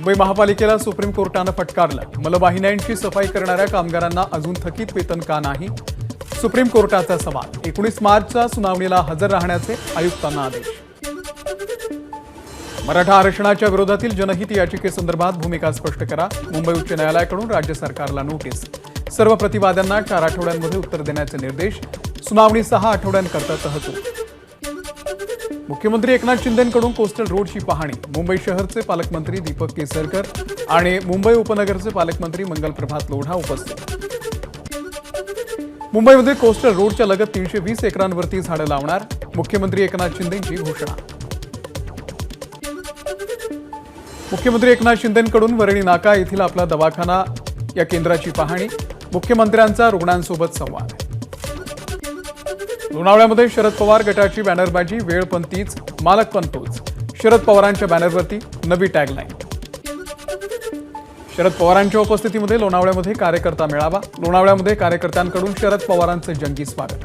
मुंबई महापालिकेला सुप्रीम कोर्टानं फटकारलं. मलवाहिन्यांची सफाई करणाऱ्या कामगारांना अजून थकीत वेतन का नाही? सुप्रीम कोर्टाचा सवाल. एकोणीस मार्चच्या सुनावणीला हजर राहण्याचे आयुक्तांना आदेश. मराठा आरक्षणाच्या विरोधातील जनहित याचिकेसंदर्भात भूमिका स्पष्ट करा. मुंबई उच्च न्यायालयाकडून राज्य सरकारला नोटीस. सर्व प्रतिवाद्यांना चार आठवड्यांमध्ये उत्तर देण्याचे निर्देश. सुनावणी सहा आठवड्यांकरता तहकूब. मुख्यमंत्री एकनाथ शिंदेकडून कोस्टल रोडची पाहणी. मुंबई शहरचे पालकमंत्री दीपक केसरकर आणि मुंबई उपनगरचे पालकमंत्री मंगल प्रभात लोढा उपस्थित. मुंबईमध्ये कोस्टल रोडच्या लगत तीनशे वीस एकरांवरती झाडं लावणार मुख्यमंत्री एकनाथ शिंदेची घोषणा. मुख्यमंत्री एकनाथ शिंदेकडून वरणी नाका येथील आपला दवाखाना या केंद्राची पाहणी. मुख्यमंत्र्यांचा रुग्णांसोबत संवाद. लोणावळ्यामध्ये शरद पवार गटाची बॅनरबाजी वेळ पण तीच मालक पण तोच शरद पवारांच्या बॅनरवरती नवी टॅगलाईन. शरद पवारांच्या उपस्थितीमध्ये लोणावळ्यामध्ये कार्यकर्ता मेळावा लोणावळ्यामध्ये कार्यकर्त्यांकडून शरद पवारांचं जंगी स्वागत.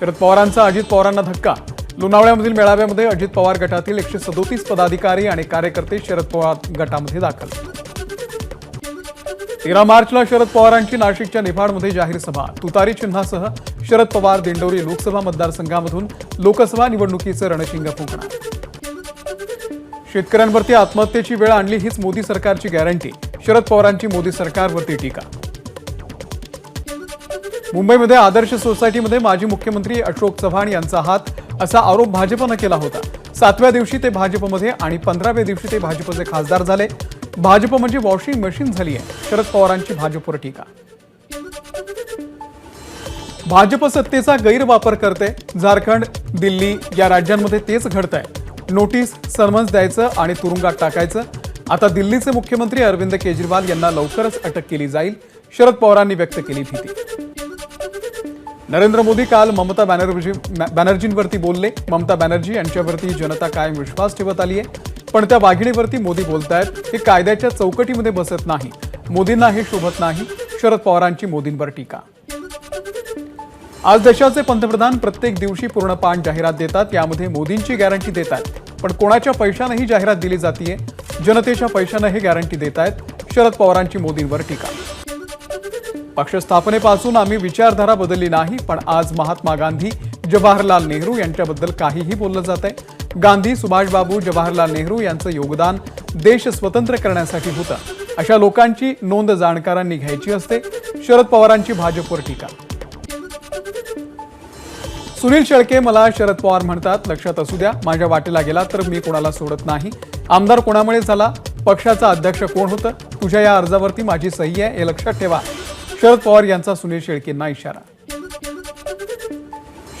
शरद पवारांचा अजित पवारांना धक्का. लोणावळ्यामधील मेळाव्यामध्ये अजित पवार गटातील एकशे सदोतीस पदाधिकारी आणि कार्यकर्ते शरद पवार गटामध्ये दाखल. तेरा मार्चला शरद पवारांची नाशिकच्या निफाडमध्ये जाहीर सभा. तुतारी चिन्हासह शरद पवार दिंडोरी लोकसभा मतदारसंघामधून लोकसभा निवडणुकीचं रणशिंग फुंकणार. शेतकऱ्यांवरती आत्महत्येची वेळ आणली हीच मोदी सरकारची गॅरंटी. शरद पवारांची मोदी सरकारवरती टीका. मुंबईमध्ये आदर्श सोसायटीमध्ये माजी मुख्यमंत्री अशोक चव्हाण यांचा हात असा आरोप भाजपनं केला होता. सातव्या दिवशी ते भाजपमध्ये आणि पंधराव्या दिवशी ते भाजपचे खासदार झाले. भाजप म्हणजे वॉशिंग मशीन झाली आहे. शरद पवारांची भाजपवर टीका. भाजप सत्तेचा गैरवापर करते. झारखंड दिल्ली या राज्यांमध्ये तेच घडतंय. नोटीस समन्स द्यायचं आणि तुरुंगात टाकायचं. आता दिल्लीचे मुख्यमंत्री अरविंद केजरीवाल यांना लवकरच अटक केली जाईल. शरद पवारांनी व्यक्त केली भीती. नरेंद्र मोदी काल ममता बॅनर्जी बॅनर्जींवरती बोलले. ममता बॅनर्जी यांच्यावरती जनता कायम विश्वास ठेवत आली आहे. पण त्या वाघिणीवरती मोदी बोलतायत हे कायद्याच्या चौकटीमध्ये बसत नाही. मोदींना हे शोभत नाही. शरद पवारांची मोदींवर टीका. आज देशाचे पंतप्रधान प्रत्येक दिवशी पूर्ण पान जाहिरात देतात यामध्ये मोदींची गॅरंटी देत आहेत पण कोणाच्या पैशानं ही जाहिरात दिली जातीये? जनतेच्या पैशानं हे गॅरंटी देत आहेत शरद पवारांची मोदींवर टीका. पक्ष स्थापनेपासून आम्ही विचारधारा बदलली नाही पण आज महात्मा गांधी जवाहरलाल नेहरू यांच्याबद्दल काहीही बोललं जात आहे गांधी सुभाषबाबू जवाहरलाल नेहरू यांचं योगदान देश स्वतंत्र करण्यासाठी होतं. अशा लोकांची नोंद जाणकारांनी घ्यायची असते. शरद पवारांची भाजपवर टीका. सुनील शेळके मला शरद पवार म्हणतात लक्षात असू द्या माझ्या वाटेला गेला तर मी कोणाला सोडत नाही. आमदार कोणामुळे झाला? पक्षाचा अध्यक्ष कोण होतं? तुझ्या या अर्जावरती माझी सही आहे हे लक्षात ठेवा. शरद पवार यांचा सुनील शेळकेंना इशारा.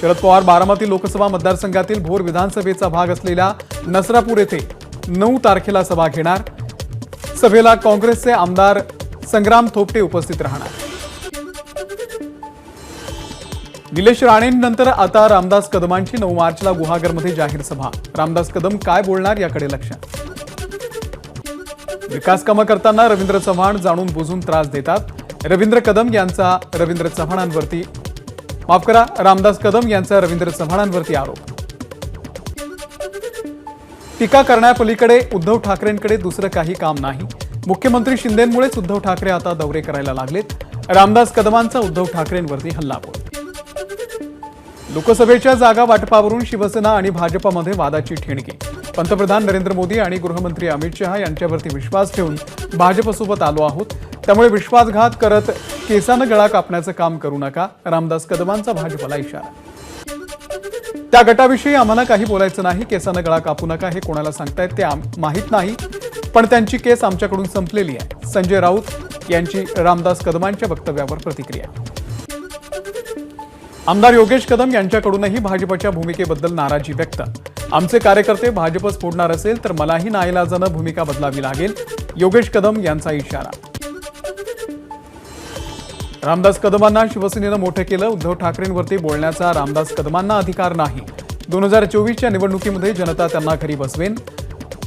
शरद पवार बारामती लोकसभा मतदारसंघातील भोर विधानसभेचा भाग असलेल्या नसरापूर येथे नऊ तारखेला सभा घेणार. सभेला काँग्रेसचे आमदार संग्राम थोपटे उपस्थित राहणार. निलेश राणेंनंतर आता रामदास कदमांची नऊ मार्चला गुहागरमध्ये जाहीर सभा. रामदास कदम काय बोलणार याकडे लक्ष? विकास कामं करताना रवींद्र चव्हाण जाणून बुजून त्रास देतात. रवींद्र कदम यांचा रवींद्र चव्हाणांवरती माफ करा रामदास कदम यांचा रवींद्र चव्हाणांवरती आरोप. टीका करण्यापलीकडे उद्धव ठाकरेंकडे दुसरं काही काम नाही. मुख्यमंत्री शिंदेमुळेच उद्धव ठाकरे आता दौरे करायला लागलेत. रामदास कदमांचा उद्धव ठाकरेंवरती हल्लाबोल. लोकसभेच्या जागा वाटपावरून शिवसेना आणि भाजपामध्ये वादाची ठिणगी. पंतप्रधान नरेंद्र मोदी आणि गृहमंत्री अमित शहा यांच्यावरती विश्वास ठेवून भाजपसोबत आलो आहोत. त्यामुळे विश्वासघात करत केसानं गळा कापण्याचं काम करू नका. रामदास कदमांचा भाजपला इशारा. त्या गटाविषयी आम्हाला काही बोलायचं नाही. केसानं गळा कापू नका हे कोणाला सांगतायत ते माहीत नाही. पण त्यांची केस आमच्याकडून संपलेली आहे. संजय राऊत यांची रामदास कदमांच्या वक्तव्यावर प्रतिक्रिया. आमदार योगेश कदम यांच्याकडूनही भाजपच्या भूमिकेबद्दल नाराजी व्यक्त. आमचे कार्यकर्ते भाजपच फोडणार असेल तर मलाही नाईलाजानं भूमिका बदलावी लागेल योगेश कदम यांचा इशारा. रामदास कदमांना शिवसेनेनं मोठं केलं उद्धव ठाकरेंवरती बोलण्याचा रामदास कदमांना अधिकार नाही. दोन हजार चोवीसच्या निवडणुकीमध्ये जनता त्यांना घरी बसवेन.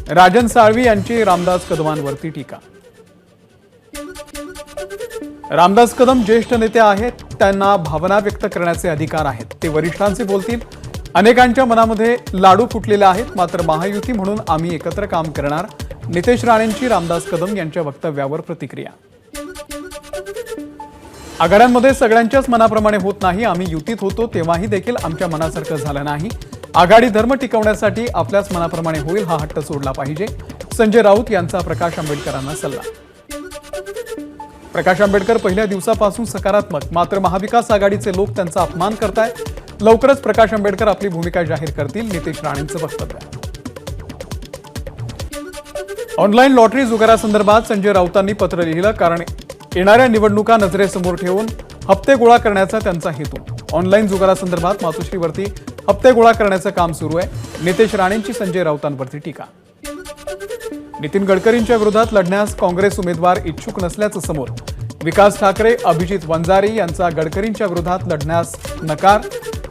राजन साळवी यांची रामदास कदमांवरती टीका. रामदास कदम ज्येष्ठ नेते आहेत त्यांना भावना व्यक्त करण्याचे अधिकार आहेत. ते वरिष्ठांचे बोलतील. अनेकांच्या मनामध्ये लाडू फुटलेले आहेत मात्र महायुती म्हणून आम्ही एकत्र काम करणार. नितेश राणेंची रामदास कदम यांच्या वक्तव्यावर प्रतिक्रिया. आघाड्यांमध्ये सगळ्यांच्याच मनाप्रमाणे होत नाही आम्ही युतीत होतो तेव्हाही देखील आमच्या मनासारखं झालं नाही. आघाडी धर्म टिकवण्यासाठी आपल्याच मनाप्रमाणे होईल हा हट्ट सोडला पाहिजे. संजय राऊत यांचा प्रकाश आंबेडकरांना सल्ला. प्रकाश आंबेडकर पहिल्या दिवसापासून सकारात्मक मात्र महाविकास आघाडीचे लोक त्यांचा अपमान करताय. लवकरच प्रकाश आंबेडकर आपली भूमिका जाहीर करतील नितेश राणेंचं वक्तव्य. ऑनलाईन लॉटरी जुगारासंदर्भात संजय राऊतांनी पत्र लिहिलं कारण येणाऱ्या निवडणुका नजरेसमोर ठेवून हप्ते गोळा करण्याचा त्यांचा हेतू. ऑनलाईन जुगारासंदर्भात मातोश्रीवरती हप्ते गोळा करण्याचं काम सुरू आहे. नितेश राणेंची संजय राऊतांवरती टीका. नितीन गडकरींच्या विरोधात लढण्यास काँग्रेस उमेदवार इच्छुक नसल्याचं समोर विकास ठाकरे अभिजित वंजारी यांचा गडकरींच्या विरोधात लढण्यास नकार.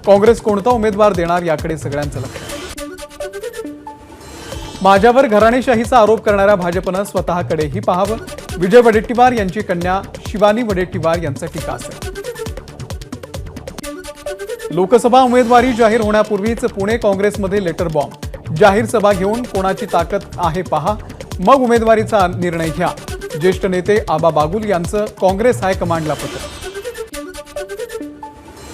काँग्रेस कोणता उमेदवार देणार याकडे सगळ्यांचं लक्ष. माझ्यावर घराणेशाहीचा आरोप करणाऱ्या भाजपनं स्वतःकडेही पाहावं. विजय वडेट्टीवार यांची कन्या शिवानी वडेट्टीवार यांचं टीका असेल. लोकसभा उमेदवारी जाहीर होण्यापूर्वीच पुणे काँग्रेसमध्ये लेटर बॉम्ब. जाहीर सभा घेऊन कोणाची ताकद आहे पहा. मग उमेदवारीचा निर्णय घ्या. ज्येष्ठ नेते आबा बागुल यांचं काँग्रेस हायकमांडला पत्र.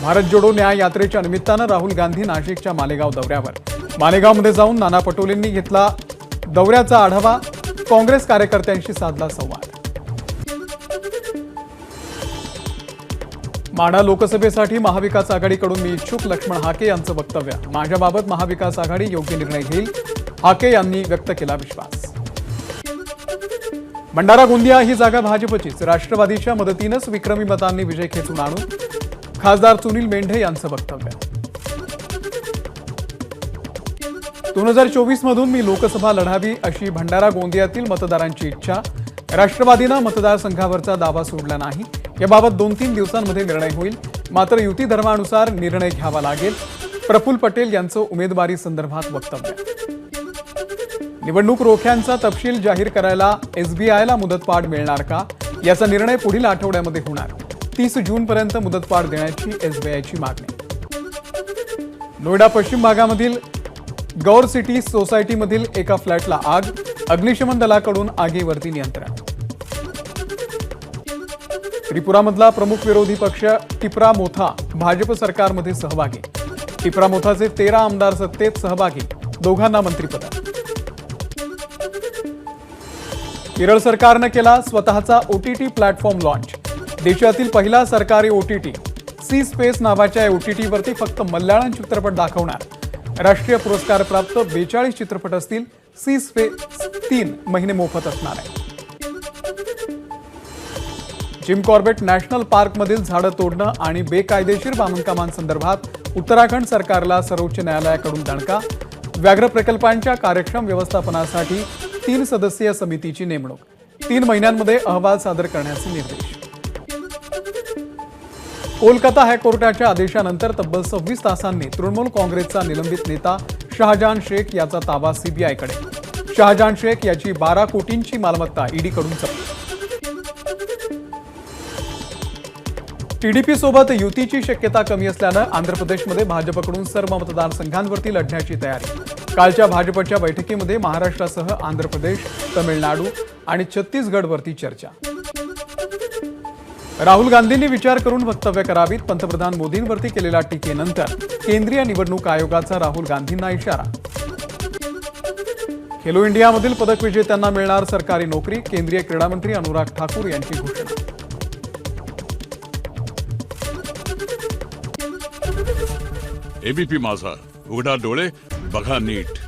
भारत जोडो न्याय यात्रेच्या निमित्तानं राहुल गांधी नाशिकच्या मालेगाव दौऱ्यावर. मालेगावमध्ये जाऊन नाना पटोलेंनी घेतला दौऱ्याचा आढावा. काँग्रेस कार्यकर्त्यांशी साधला संवाद. माढा लोकसभेसाठी महाविकास आघाडीकडून मी इच्छुक लक्ष्मण हाके यांचं वक्तव्य. माझ्याबाबत महाविकास आघाडी योग्य निर्णय घेईल हाके यांनी व्यक्त केला विश्वास. भंडारा गोंदिया ही जागा भाजपचीच. राष्ट्रवादीच्या मदतीनंच विक्रमी मतांनी विजय खेचून आणू खासदार सुनील मेंढे यांचं वक्तव्य. दोन हजार चोवीस मधून मी लोकसभा लढावी अशी भंडारा गोंदियातील मतदारांची इच्छा. राष्ट्रवादीनं मतदारसंघावरचा दावा सोडला नाही. याबाबत दोन तीन दिवसांमध्ये निर्णय होईल. मात्र युती धर्मानुसार निर्णय घ्यावा लागेल. प्रफुल्ल पटेल यांचं उमेदवारी संदर्भात वक्तव्य. निवडणूक रोख्यांचा तपशील जाहीर करायला एसबीआयला मुदतवाढ मिळणार का? याचा निर्णय पुढील आठवड्यामध्ये होणार. तीस जूनपर्यंत मुदतवाढ देण्याची एसबीआयची मागणी. नोएडा पश्चिम भागामधील गौर सिटी सोसायटीमधील एका फ्लॅटला आग अग्निशमन दलाकडून आगीवरती नियंत्रण. त्रिपुरामधला प्रमुख विरोधी पक्ष टिपरा मोथा भाजप सरकारमध्ये सहभागी. टिपरा मोथाचे तेरा आमदार सत्तेत सहभागी दोघांना मंत्रिपद. केरळ सरकारनं केला स्वतःचा ओटीटी प्लॅटफॉर्म लॉन्च देशातील पहिला सरकारी ओटीटी सी स्पेस नावाच्या ओटीटीवरती फक्त मल्याळम चित्रपट दाखवणार. राष्ट्रीय पुरस्कार प्राप्त बेचाळीस चित्रपट असतील सी स्पेस तीन महिने मोफत असणार आहे जिम कॉर्बेट नॅशनल पार्कमधील झाडं तोडणं आणि बेकायदेशीर बांधकामांसंदर्भात उत्तराखंड सरकारला सर्वोच्च न्यायालयाकडून दणका. व्याघ्र प्रकल्पांच्या कार्यक्षम व्यवस्थापनासाठी तीन सदस्यीय समितीची नेमणूक. तीन महिन्यांमध्ये अहवाल सादर करण्याचे निर्देश. कोलकाता हायकोर्टाच्या आदेशानंतर तब्बल सव्वीस तासांनी तृणमूल काँग्रेसचा निलंबित नेता शहाजहान शेख याचा ताबा सीबीआयकडे. शहाजहान शेख याची बारा कोटींची मालमत्ता ईडीकडून जप्त टीडीपी सोबत युतीची शक्यता कमी असल्यानं आंध्र प्रदेशमध्ये भाजपकडून सर्व मतदारसंघांवरती लढण्याची तयारी. कालच्या भाजपच्या बैठकीमध्ये महाराष्ट्रासह आंध्र प्रदेश तमिळनाडू आणि छत्तीसगडवरती चर्चा. राहुल गांधींनी विचार करून वक्तव्य करावीत पंतप्रधान मोदींवरती केलेल्या टीकेनंतर केंद्रीय निवडणूक आयोगाचा राहुल गांधींना इशारा. खेलो इंडियामधील पदक विजेत्यांना मिळणार सरकारी नोकरी केंद्रीय क्रीडा मंत्री अनुराग ठाकूर यांची घोषणा. एबीपी माझा. उघडा डोळे बघा नीट.